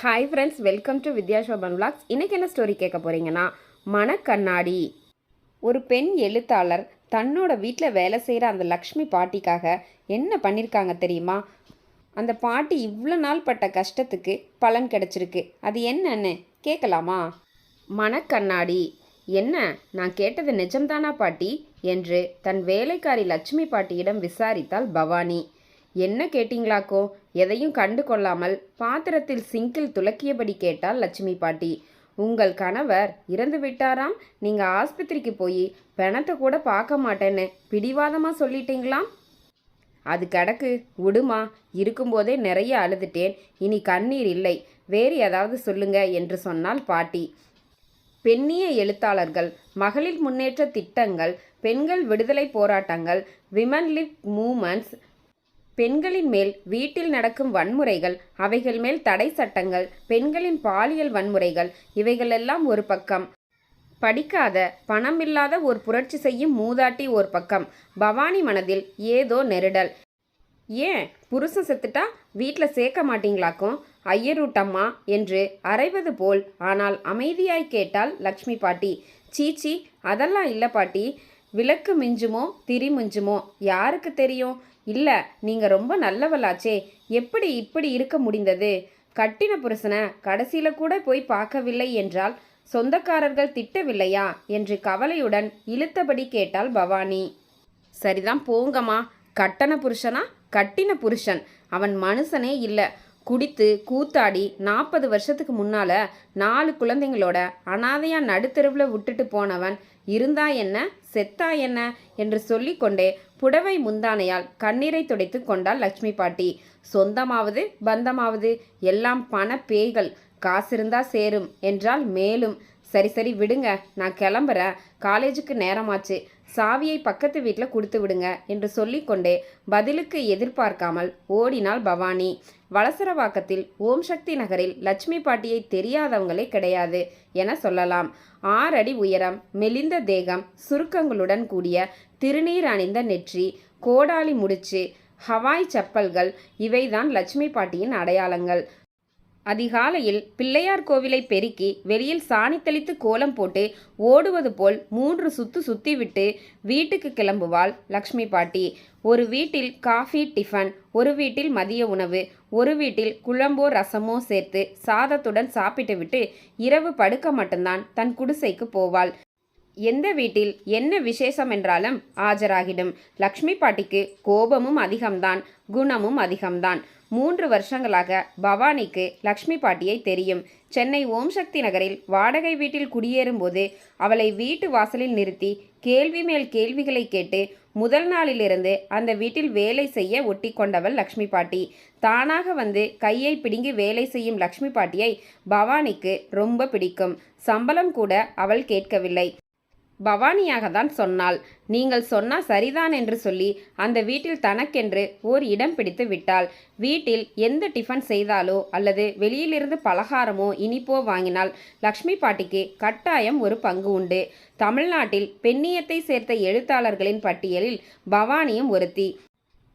Hi friends welcome to Vidya Shoban vlogs இன்னைக்கு என்ன story கேட்க போகிறீங்கன்னா மனக்கண்ணாடி. ஒரு பெண் எழுத்தாளர் தன்னோட வீட்டில் வேலை செய்கிற அந்த லக்ஷ்மி பாட்டிக்காக என்ன பண்ணியிருக்காங்க தெரியுமா? அந்த பாட்டி இவ்வளோ நாள் பட்ட கஷ்டத்துக்கு பலன் கிடச்சிருக்கு. அது என்னன்னு கேட்கலாமா? மனக்கண்ணாடி. என்ன நான் கேட்டது நிஜம்தானா பாட்டி? என்று தன் வேலைக்காரி லட்சுமி பாட்டியிடம் விசாரித்தாள் பவானி. என்ன கேட்டீங்களாக்கோ? எதையும் கண்டு கொள்ளாமல் பாத்திரத்தில் சிங்கில் துலக்கியபடி கேட்டாள் லட்சுமி பாட்டி. உங்கள் கணவர் இறந்து விட்டாராம்? நீங்கள் ஆஸ்பத்திரிக்கு போய் பிணத்தை கூட பார்க்க மாட்டேன்னு பிடிவாதமாக சொல்லிட்டீங்களாம்? அது கிடக்கு விடுமா இருக்கும்போதே நிறைய அழுதுட்டேன். இனி கண்ணீர் இல்லை. வேறு ஏதாவது சொல்லுங்க என்று சொன்னால் பாட்டி. பெண்ணிய எழுத்தாளர்கள் மகளிர் முன்னேற்ற திட்டங்கள் பெண்கள் விடுதலை போராட்டங்கள் விமன் லிப் மூமெண்ட்ஸ் பெண்களின் மேல் வீட்டில் நடக்கும் வன்முறைகள் அவைகள் மேல் தடை சட்டங்கள் பெண்களின் பாலியல் வன்முறைகள் இவைகளெல்லாம் ஒரு பக்கம். படிக்காத பணமில்லாத ஒரு புரட்சி செய்யும் மூதாட்டி ஒரு பக்கம். பவானி மனதில் ஏதோ நெருடல். ஏன்? புருஷன் செத்துட்டா வீட்டில் சேர்க்க மாட்டீங்களாக்கும்? ஐயரூட்டம்மா என்று அரைவது போல் ஆனால் அமைதியாய் கேட்டாள் லக்ஷ்மி பாட்டி. சீச்சி அதெல்லாம் இல்லை பாட்டி. விளக்கு மிஞ்சுமோ திரி மிஞ்சுமோ? யாருக்கு தெரியும்? இல்லை நீங்கள் ரொம்ப நல்லவளாச்சே. எப்படி இப்படி இருக்க முடிந்தது? கட்டின புருஷனை கடைசியில் கூட போய் பார்க்கவில்லை என்றால் சொந்தக்காரர்கள் திட்டவில்லையா? என்று கவலையுடன் இழுத்தபடி கேட்டாள் பவானி. சரிதான் போங்கம்மா. கட்டண புருஷனா? கட்டின புருஷன். அவன் மனுஷனே இல்லை. குடித்து கூத்தாடி நாற்பது வருஷத்துக்கு முன்னால நாலு குழந்தைங்களோட அனாதையா நடுத்தெருவில் விட்டுட்டு போனவன் இருந்தா என்ன செத்தா என்ன என்று சொல்லிக்கொண்டே புடவை முந்தானையால் கண்ணீரை துடைத்து கொண்டாள் லட்சுமி பாட்டி. சொந்தமாவது பந்தமாவது எல்லாம் பண பேய்கள். காசிருந்தா சேரும் என்றால் மேலும். சரி சரி விடுங்க நான் கிளம்புறேன். காலேஜுக்கு நேரமாச்சு. சாவியை பக்கத்து வீட்டில் கொடுத்து விடுங்க என்று சொல்லிக்கொண்டே பதிலுக்கு எதிர்பார்க்காமல் ஓடினாள் பவானி. வளசரவாக்கத்தில் ஓம் சக்தி நகரில் லட்சுமி பாட்டியை தெரியாதவங்களே கிடையாது என சொல்லலாம். ஆறடி உயரம் மெலிந்த தேகம் சுருக்கங்களுடன் கூடிய திருநீர் அணிந்த நெற்றி கோடாலி முடிச்சு ஹவாய் செப்பல்கள் இவைதான் லட்சுமி பாட்டியின் அடையாளங்கள். அதிகாலையில் பிள்ளையார் கோவிலை பெருக்கி வெளியில் சாணி தெளித்து கோலம் போட்டு ஓடுவது போல் மூன்று சுத்து சுத்திவிட்டு வீட்டுக்கு கிளம்புவாள் லக்ஷ்மி பாட்டி. ஒரு வீட்டில் காஃபி டிஃபன் ஒரு வீட்டில் மதிய உணவு ஒரு வீட்டில் குழம்போ ரசமோ சேர்த்து சாதத்துடன் சாப்பிட்டுவிட்டு இரவு படுக்க மட்டும்தான் தன் குடிசைக்கு போவாள். எந்த வீட்டில் என்ன விசேஷம் என்றாலும் ஆஜராகிடும். லக்ஷ்மி பாட்டிக்கு கோபமும் அதிகம்தான் குணமும் அதிகம்தான். மூன்று வருஷங்களாக பவானிக்கு லக்ஷ்மி பாட்டியை தெரியும். சென்னை ஓம் சக்தி நகரில் வாடகை வீட்டில் குடியேறும்போது அவளை வீட்டு வாசலில் நிறுத்தி கேள்வி மேல் கேள்விகளை கேட்டு முதல் நாளிலிருந்து அந்த வீட்டில் வேலை செய்ய ஒட்டி கொண்டவள் லக்ஷ்மி பாட்டி. தானாக வந்து கையை பிடுங்கி வேலை செய்யும் லக்ஷ்மி பாட்டியை பவானிக்கு ரொம்ப பிடிக்கும். சம்பளம் கூட அவள் கேட்கவில்லை. பவானியாக தான் சொன்னாள். நீங்கள் சொன்னால் சரிதான் என்று சொல்லி அந்த வீட்டில் தனக்கென்று ஓர் இடம் பிடித்து விட்டாள். வீட்டில் எந்த டிஃபன் செய்தாலோ அல்லது வெளியிலிருந்து பலகாரமோ இனிப்போ வாங்கினால் லக்ஷ்மி பாட்டிக்கு கட்டாயம் ஒரு பங்கு உண்டு. தமிழ்நாட்டில் பெண்ணியத்தை சேர்த்த எழுத்தாளர்களின் பட்டியலில் பவானியும் ஒருத்தி.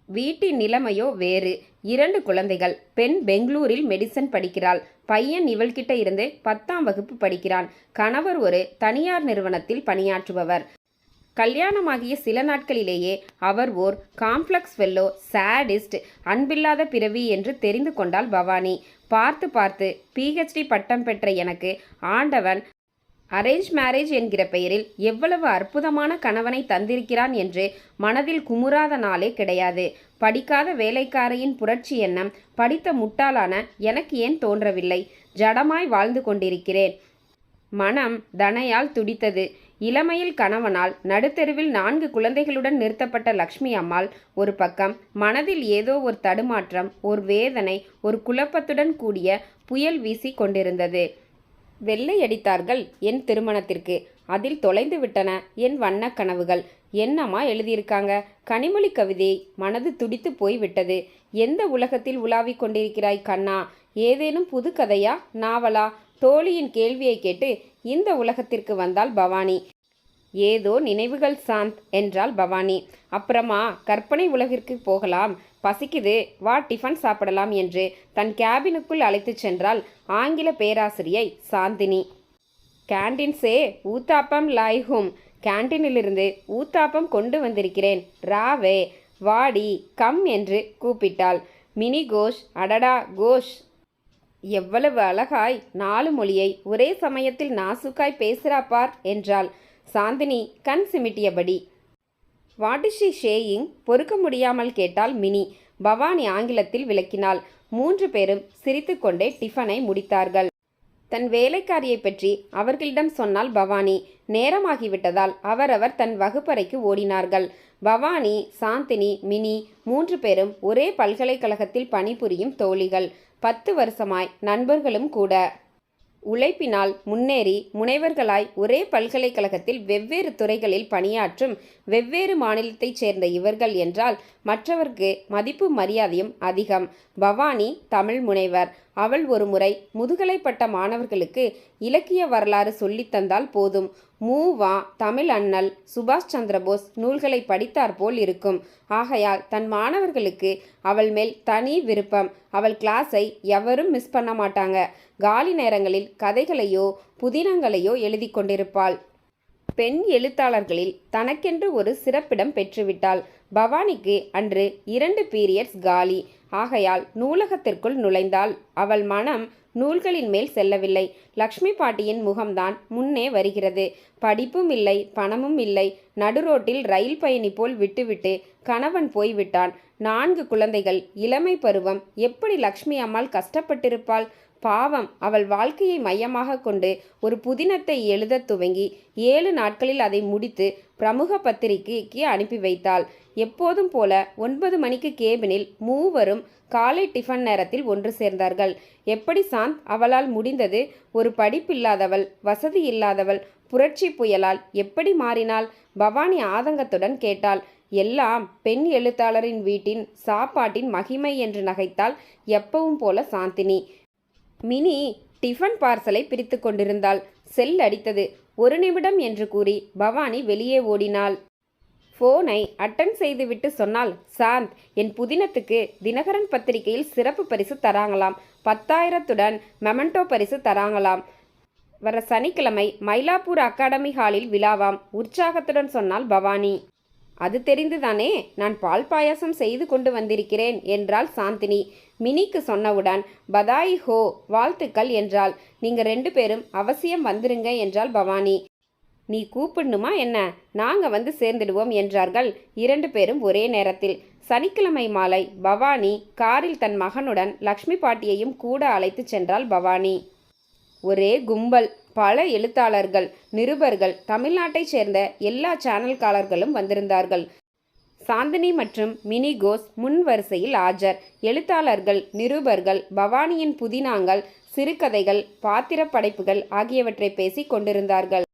வீட்டின் நிலைமையோ வேறு. இரண்டு குழந்தைகள். பெண் பெங்களூரில் மெடிசன் படிக்கிறாள். பையன் இவள்கிட்ட இருந்து பத்தாம் வகுப்பு படிக்கிறான். கணவர் ஒரு தனியார் நிறுவனத்தில் பணியாற்றுபவர். கல்யாணமாகிய சில நாட்களிலேயே அவர் ஓர் காம்ப்ளெக்ஸ் வெல்லோ சாடிஸ்ட் அன்பில்லாத பிறவி என்று தெரிந்து கொண்டாள் பவானி. பார்த்து பார்த்து பிஹெச்டி பட்டம் பெற்ற எனக்கு ஆண்டவன் அரேஞ்ச் மேரேஜ் என்கிற பெயரில் எவ்வளவு அற்புதமான கணவனை தந்திருக்கிறான் என்று மனதில் குமுறாத நாளே கிடையாது. படிக்காத வேலைக்காரையின் புரட்சி எண்ணம் படித்த முட்டாளான எனக்கு ஏன் தோன்றவில்லை? ஜடமாய் வாழ்ந்து கொண்டிருக்கிறேன். மனம் தனையால் துடித்தது. இளமையில் கணவனால் நடுத்தெருவில் நான்கு குழந்தைகளுடன் நிறுத்தப்பட்ட லக்ஷ்மி அம்மாள் ஒரு பக்கம் மனதில் ஏதோ ஒரு தடுமாற்றம் ஒரு வேதனை ஒரு குழப்பத்துடன் கூடிய புயல் வீசி கொண்டிருந்தது. வெள்ளை அடித்தார்கள் என் திருமணத்திற்கு. அதில் தொலைந்து விட்டன என் வண்ணக் கனவுகள். என்னம்மா எழுதியிருக்காங்க? கனிமொழி கவிதை மனது துடித்து போய் விட்டது எந்த உலகத்தில் உலாவிக் கொண்டிருக்கிறாய் கண்ணா? ஏதேனும் புது கதையா? நாவலா? தோழியின் கேள்வியை கேட்டு இந்த உலகத்திற்கு வந்தால் பவானி. ஏதோ நினைவுகள் சாந்த் என்றால் பவானி. அப்புறமா கற்பனை உலகிற்கு போகலாம். பசிக்குது வா டிஃபன் சாப்பிடலாம் என்று தன் கேபினுக்குள் அழைத்துச் சென்றாள் ஆங்கில பேராசிரியை சாந்தினி. கேண்டீன்ஸே ஊத்தாப்பம் லாய்ஹும். கேண்டீனிலிருந்து ஊத்தாப்பம் கொண்டு வந்திருக்கிறேன். ராவே வாடி கம் என்று கூப்பிட்டாள். மினி கோஷ் அடடா கோஷ். எவ்வளவு அழகாய் நாலு மொழியை ஒரே சமயத்தில் நாசுக்காய் பேசுகிறா பார் என்றாள். சாந்தினி கண் சிமிட்டியபடி வாட் இஸ் ஷி ஷேயிங்? பொறுக்க முடியாமல் கேட்டால் மினி. பவானி ஆங்கிலத்தில் விளக்கினாள். மூன்று பேரும் சிரித்துக்கொண்டே டிஃபனை முடித்தார்கள். தன் வேலைக்காரியை பற்றி அவர்களிடம் சொன்னால் பவானி. நேரமாகிவிட்டதால் அவரவர் தன் வகுப்பறைக்கு ஓடினார்கள். பவானி சாந்தினி மினி மூன்று பேரும் ஒரே பல்கலைக்கழகத்தில் பணிபுரியும் தோழிகள். பத்து வருஷமாய் நண்பர்களும் கூட. உழைப்பினால் முன்னேறி முனைவர்களாய் ஒரே பல்கலைக்கழகத்தில் வெவ்வேறு துறைகளில் பணியாற்றும் வெவ்வேறு மாநிலத்தைச் சேர்ந்த இவர்கள் என்றால் மற்றவர்க்கு மதிப்பு மரியாதையும் அதிகம். பவானி தமிழ் முனைவர். அவள் ஒரு முறை முதுகலை பட்ட மாணவர்களுக்கு இலக்கிய வரலாறு சொல்லித்தந்தால் தந்தால் போதும் மூவா தமிழ் அண்ணல் சுபாஷ் சந்திரபோஸ் நூல்களை படித்தார் போல் இருக்கும். ஆகையால் தன் மாணவர்களுக்கு அவள் மேல் தனி விருப்பம். அவள் கிளாஸை எவரும் மிஸ் பண்ண மாட்டாங்க. காலி நேரங்களில் கதைகளையோ புதினங்களையோ எழுதி கொண்டிருப்பாள். பெண் எழுத்தாளர்களில் தனக்கென்று ஒரு சிறப்பிடம் பெற்றுவிட்டாள். பவானிக்கு அன்று இரண்டு பீரியட்ஸ் காலி. ஆகையால் நூலகத்திற்குள் நுழைந்தாள் அவள் மனம் நூல்களின் மேல் செல்லவில்லை. லக்ஷ்மி பாட்டியின் முகம்தான் முன்னே வருகிறது. படிப்பும் இல்லை பணமும் இல்லை. நடுரோட்டில் ரயில் பயணி போல் விட்டுவிட்டு கணவன் போய்விட்டான். நான்கு குழந்தைகள் இளமை பருவம். எப்படி லக்ஷ்மி அம்மாள் கஷ்டப்பட்டிருப்பாள்? பாவம் அவள் வாழ்க்கையை மையமாக கொண்டு ஒரு புதினத்தை எழுதத் துவங்கி ஏழு நாட்களில் அதை முடித்து பிரமுக பத்திரிகைக்கு அனுப்பி வைத்தாள். எப்போதும் போல ஒன்பது மணிக்கு கேபினில் மூவரும் காலை டிஃபன் நேரத்தில் ஒன்று சேர்ந்தார்கள். எப்படி சாந்த்? அவளால் முடிந்தது ஒரு படிப்பில்லாதவள் வசதி இல்லாதவள் புரட்சி புயலால் எப்படி மாறினாள்? பவானி ஆதங்கத்துடன் கேட்டாள். எல்லாம் பெண் எழுத்தாளரின் வீட்டின் சாப்பாட்டின் மகிமை என்று நகைத்தாள் எப்பவும் போல சாந்தினி. மினி டிஃபன் பார்சலை பிரித்து கொண்டிருந்தாள். செல் அடித்தது. ஒரு நிமிடம் என்று கூறி பவானி வெளியே ஓடினாள். ஃபோனை அட்டன் செய்துவிட்டு சொன்னால் சாந்த் என் புதினத்துக்கு தினகரன் பத்திரிகையில் சிறப்பு பரிசு தராங்களாம். பத்தாயிரத்துடன் மெமண்டோ பரிசு தராங்களாம். வர சனிக்கிழமை மயிலாப்பூர் அகாடமி ஹாலில் விழாவாம். உற்சாகத்துடன் சொன்னால் பவானி. அது தெரிந்துதானே? நான் பால் பாயாசம் செய்து கொண்டு வந்திருக்கிறேன் என்றாள் சாந்தினி. மினிக்கு சொன்னவுடன் பதாய் ஹோ வாழ்த்துக்கள் என்றாள். நீங்கள் ரெண்டு பேரும் அவசியம் வந்துருங்க என்றாள் பவானி. நீ கூப்பிடணுமா என்ன? நாங்க வந்து சேர்ந்துடுவோம் என்றார்கள் இரண்டு பேரும் ஒரே நேரத்தில். சனிக்கிழமை மாலை பவானி காரில் தன் மகனுடன் லக்ஷ்மி பாட்டியையும் கூட அழைத்துச் சென்றாள் பவானி. ஒரே கும்பல். பல எழுத்தாளர்கள் நிருபர்கள் தமிழ்நாட்டைச் சேர்ந்த எல்லா சேனல்காரர்களும் வந்திருந்தார்கள். சாந்தினி மற்றும் மினி கோஸ் முன் வரிசையில் ஆஜர். எழுத்தாளர்கள் நிருபர்கள் பவானியின் புதினாங்கள் சிறுகதைகள் பாத்திரப் படைப்புகள் ஆகியவற்றை பேசிக் கொண்டிருந்தார்கள்.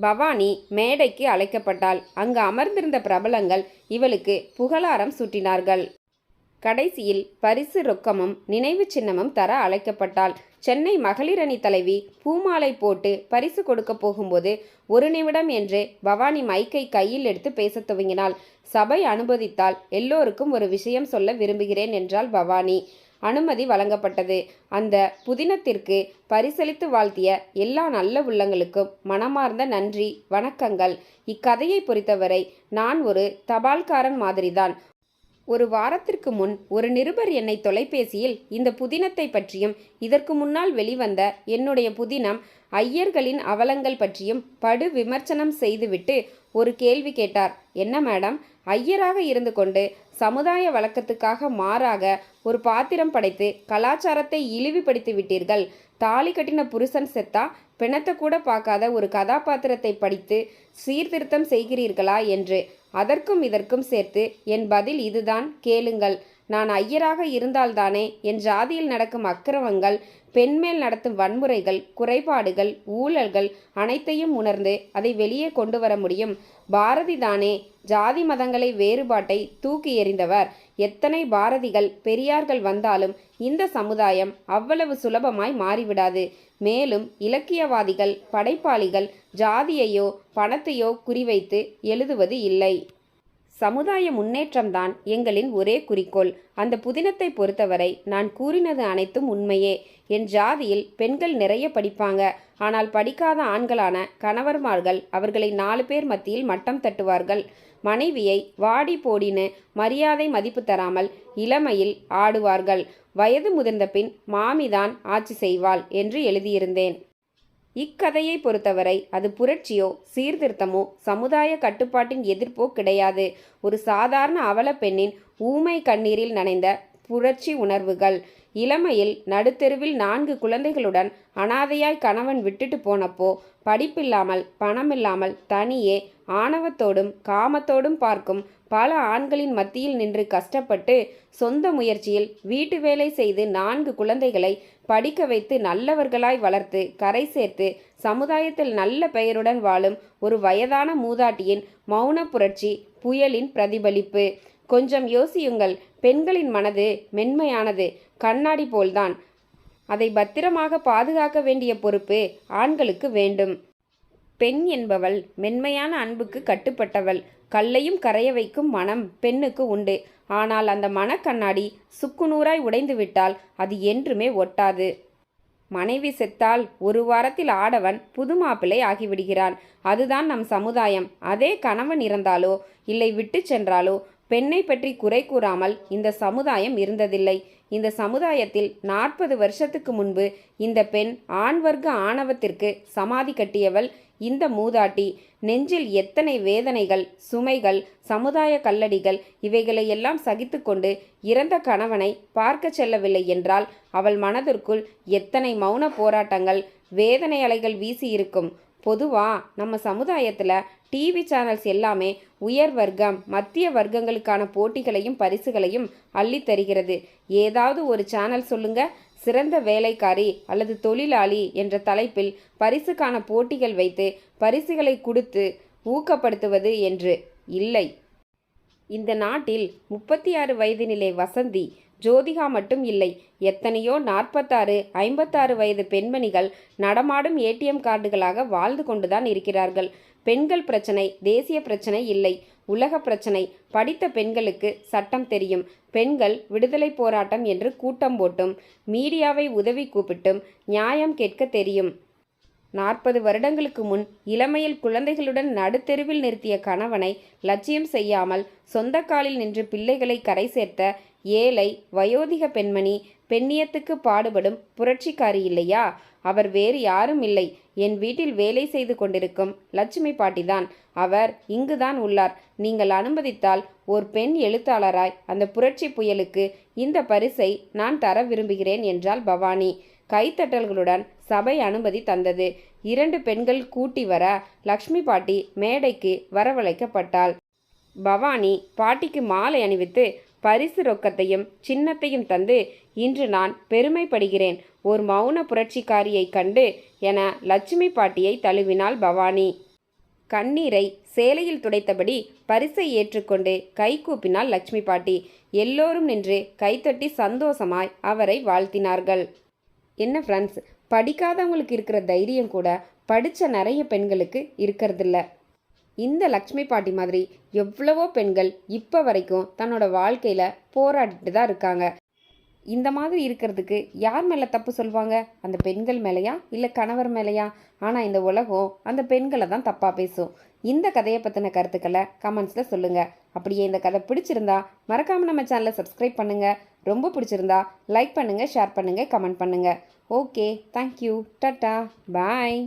பவானி மேடைக்கு அழைக்கப்பட்டாள். அங்கு அமர்ந்திருந்த பிரபலங்கள் இவளுக்கு புகழாரம் சூட்டினார்கள். கடைசியில் பரிசு ரொக்கமும் நினைவு சின்னமும் தர அழைக்கப்பட்டாள். சென்னை மகளிர் அணி தலைவி பூமாலை போட்டு பரிசு கொடுக்க போகும்போது ஒரு நிமிடம் என்று பவானி மைக்கை கையில் எடுத்து பேசத் துவங்கினாள். சபை அனுமதித்தால் எல்லோருக்கும் ஒரு விஷயம் சொல்ல விரும்புகிறேன் என்றாள் பவானி. அனுமதி வழங்கப்பட்டது. அந்த புதினத்திற்கு பரிசளித்து வாழ்த்திய எல்லா நல்ல உள்ளங்களுக்கும் மனமார்ந்த நன்றி வணக்கங்கள். இக்கதையை பொறுத்தவரை நான் ஒரு தபால்காரன் மாதிரிதான். ஒரு வாரத்திற்கு முன் ஒரு நிருபர் என்னை தொலைபேசியில் இந்த புதினத்தை பற்றியும் இதற்கு முன்னால் வெளிவந்த என்னுடைய புதினம் ஐயர்களின் அவலங்கள் பற்றியும் படு விமர்சனம் செய்துவிட்டு ஒரு கேள்வி கேட்டார். என்ன மேடம்? ஐயராக இருந்து கொண்டு சமுதாய வழக்கத்துக்காக மாறாக ஒரு பாத்திரம் படைத்து கலாச்சாரத்தை இழிவுபடுத்தி விட்டீர்கள். தாலி கட்டின புருஷன் செத்தா பிணத்தை கூட பார்க்காத ஒரு கதாபாத்திரத்தை படித்து சீர்திருத்தம் செய்கிறீர்களா என்று அதற்கும் இதற்கும் சேர்த்து என் பதில் இதுதான். கேளுங்கள். நான் ஐயராக இருந்தால்தானே? என் ஜாதியில் நடக்கும் அக்கிரமங்கள் பெண்மேல் நடத்தும் வன்முறைகள் குறைபாடுகள் ஊழல்கள் அனைத்தையும் உணர்ந்து அதை வெளியே கொண்டு வர முடியும். பாரதி தானே ஜாதி மதங்களை வேறுபாட்டை தூக்கி எறிந்தவர். எத்தனை பாரதிகள் பெரியார்கள் வந்தாலும் இந்த சமுதாயம் அவ்வளவு சுலபமாய் மாறிவிடாது. மேலும் இலக்கியவாதிகள் படைப்பாளிகள் ஜாதியையோ பணத்தையோ குறிவைத்து எழுதுவது இல்லை. சமுதாய முன்னேற்றம்தான் எங்களின் ஒரே குறிக்கோள். அந்த புதினத்தை பொறுத்தவரை நான் கூறினது அனைத்தும் உண்மையே. என் ஜாதியில் பெண்கள் நிறைய படிப்பாங்க. ஆனால் படிக்காத ஆண்களான கணவர்மார்கள் அவர்களை நாலு பேர் மத்தியில் மட்டம் தட்டுவார்கள். மனைவியை வாடி போடின்னு மரியாதை மதிப்பு தராமல் இளமையில் ஆடுவார்கள். வயது முதிர்ந்த பின் மாமிதான் ஆட்சி செய்வாள் என்று எழுதியிருந்தேன். இக்கதையை பொறுத்தவரை அது புரட்சியோ சீர்திருத்தமோ சமுதாய கட்டுப்பாட்டின் எதிர்ப்போ கிடையாது. ஒரு சாதாரண அவல பெண்ணின் ஊமை கண்ணீரில் நனைந்த புரட்சி உணர்வுகள். இளமையில் நடுத்தெருவில் நான்கு குழந்தைகளுடன் அனாதையாய் கணவன் விட்டுட்டு போனப்போ படிப்பில்லாமல் பணமில்லாமல் தனியே ஆணவத்தோடும் காமத்தோடும் பார்க்கும் பல ஆண்களின் மத்தியில் நின்று கஷ்டப்பட்டு சொந்த முயற்சியில் வீட்டு வேலை செய்து நான்கு குழந்தைகளை படிக்க வைத்து நல்லவர்களாய் வளர்த்து கரை சேர்த்து சமுதாயத்தில் நல்ல பெயருடன் வாழும் ஒரு வயதான மூதாட்டியின் மௌன புரட்சி புயலின் பிரதிபலிப்பு. கொஞ்சம் யோசியுங்கள் பெண்களின் மனது மென்மையானது கண்ணாடி போல்தான். அதை பத்திரமாக பாதுகாக்க வேண்டிய பொறுப்பு ஆண்களுக்கு வேண்டும். பெண் என்பவள் மென்மையான அன்புக்கு கட்டுப்பட்டவள். கல்லையும் கரைய வைக்கும் மனம் பெண்ணுக்கு உண்டு. ஆனால் அந்த மனக்கண்ணாடி சுக்குநூறாய் உடைந்துவிட்டால் அது என்றுமே ஒட்டாது. மனைவி செத்தால் ஒரு வாரத்தில் ஆடவன் புது மாப்பிள்ளை ஆகிவிடுகிறான். அதுதான் நம் சமுதாயம். அதே கணவன் இறந்தாலோ இல்லை விட்டு சென்றாலோ பெண்ணை பற்றி குறை கூறாமல் இந்த சமுதாயம் இருந்ததில்லை. இந்த சமுதாயத்தில் நாற்பது வருஷத்துக்கு முன்பு இந்த பெண் ஆண் வர்க்க ஆணவத்திற்கு சமாதி கட்டியவள் இந்த மூதாட்டி நெஞ்சில் எத்தனை வேதனைகள் சுமைகள் சமுதாய கல்லடிகள் இவைகளை எல்லாம் சகித்துக்கொண்டு இறந்த கணவனை பார்க்க செல்லவில்லை என்றால் அவள் மனதிற்குள் எத்தனை மௌன போராட்டங்கள் வேதனை அலைகள் வீசியிருக்கும் பொதுவா நம்ம சமுதாயத்தில் டிவி சேனல்ஸ் எல்லாமே உயர் வர்க்கம் மத்திய வர்க்கங்களுக்கான போட்டிகளையும் பரிசுகளையும் அள்ளி தருகிறது ஏதாவது ஒரு சேனல் சொல்லுங்கள் சிறந்த வேலைக்காரி அல்லது தொழிலாளி என்ற தலைப்பில் பரிசுக்கான போட்டிகள் வைத்து பரிசுகளை கொடுத்து ஊக்கப்படுத்துவது என்று இல்லை. இந்த நாட்டில் முப்பத்தி ஆறு வயதினிலே வசந்தி ஜோதிகா மட்டும் இல்லை. எத்தனையோ நாற்பத்தாறு ஐம்பத்தாறு வயது பெண்மணிகள் நடமாடும் ஏடிஎம் கார்டுகளாக வாழ்ந்து கொண்டுதான் இருக்கிறார்கள். பெண்கள் பிரச்சனை தேசிய பிரச்சனை இல்லை. உலக பிரச்சனை. படித்த பெண்களுக்கு சட்டம் தெரியும். பெண்கள் விடுதலை போராட்டம் என்று கூட்டம் போட்டும். மீடியாவை உதவி கூப்பிட்டும். நியாயம் கேட்க தெரியும். நாற்பது வருடங்களுக்கு முன் இளமையில் குழந்தைகளுடன் நடுத்தெருவில் நிறுத்திய கணவனை லட்சியம் செய்யாமல் சொந்த காலில் நின்று பிள்ளைகளை கரை சேர்த்த ஏழை வயோதிக பெண்மணி பெண்ணியத்துக்கு பாடுபடும் புரட்சிக்காரி இல்லையா? அவர் வேறு யாரும் இல்லை. என் வீட்டில் வேலை செய்து கொண்டிருக்கும் லட்சுமி பாட்டிதான். அவர் இங்குதான் உள்ளார். நீங்கள் அனுமதித்தால் ஒரு பெண் எழுத்தாளராய் அந்த புரட்சி புயலுக்கு இந்த பரிசை நான் தர விரும்புகிறேன் என்றாள் பவானி. கைத்தட்டல்களுடன் சபை அனுமதி தந்தது. இரண்டு பெண்கள் கூட்டி வர லக்ஷ்மி பாட்டி மேடைக்கு வரவழைக்கப்பட்டாள். பவானி பாட்டிக்கு மாலை அணிவித்து பரிசு ரொக்கத்தையும் சின்னத்தையும் தந்து இன்று நான் பெருமைப்படுகிறேன். ஒரு மௌன புரட்சிக்காரியைக் கண்டு என லட்சுமி பாட்டியை தழுவினாள் பவானி. கண்ணீரை சேலையில் துடைத்தபடி பரிசை ஏற்றுக்கொண்டு கை கூப்பினாள் லட்சுமி பாட்டி. எல்லோரும் நின்று கைத்தட்டி சந்தோஷமாய் அவரை வாழ்த்தினார்கள். என்ன ஃப்ரெண்ட்ஸ் படிக்காதவங்களுக்கு இருக்கிற தைரியம் கூட படித்த நிறைய பெண்களுக்கு இருக்கிறதில்ல. இந்த லக்ஷ்மி பாட்டி மாதிரி எவ்வளவோ பெண்கள் இப்போ வரைக்கும் தன்னோட வாழ்க்கையில் போராடிட்டு தான் இருக்காங்க. இந்த மாதிரி இருக்கிறதுக்கு யார் மேலே தப்பு சொல்லுவாங்க அந்த பெண்கள் மேலேயா? இல்லை கணவர் மேலேயா? ஆனால் இந்த உலகம் அந்த பெண்களை தான் தப்பாக பேசும். இந்த கதையை பற்றின கருத்துக்களை கமெண்ட்ஸில் சொல்லுங்கள் அப்படியே இந்த கதை பிடிச்சிருந்தா மறக்காமல் நம்ம சேனலை சப்ஸ்கிரைப் பண்ணுங்கள் ரொம்ப பிடிச்சிருந்தா லைக் பண்ணுங்கள் ஷேர் பண்ணுங்கள் கமெண்ட் பண்ணுங்கள் ஓகே தேங்க்யூ டட்டா பாய்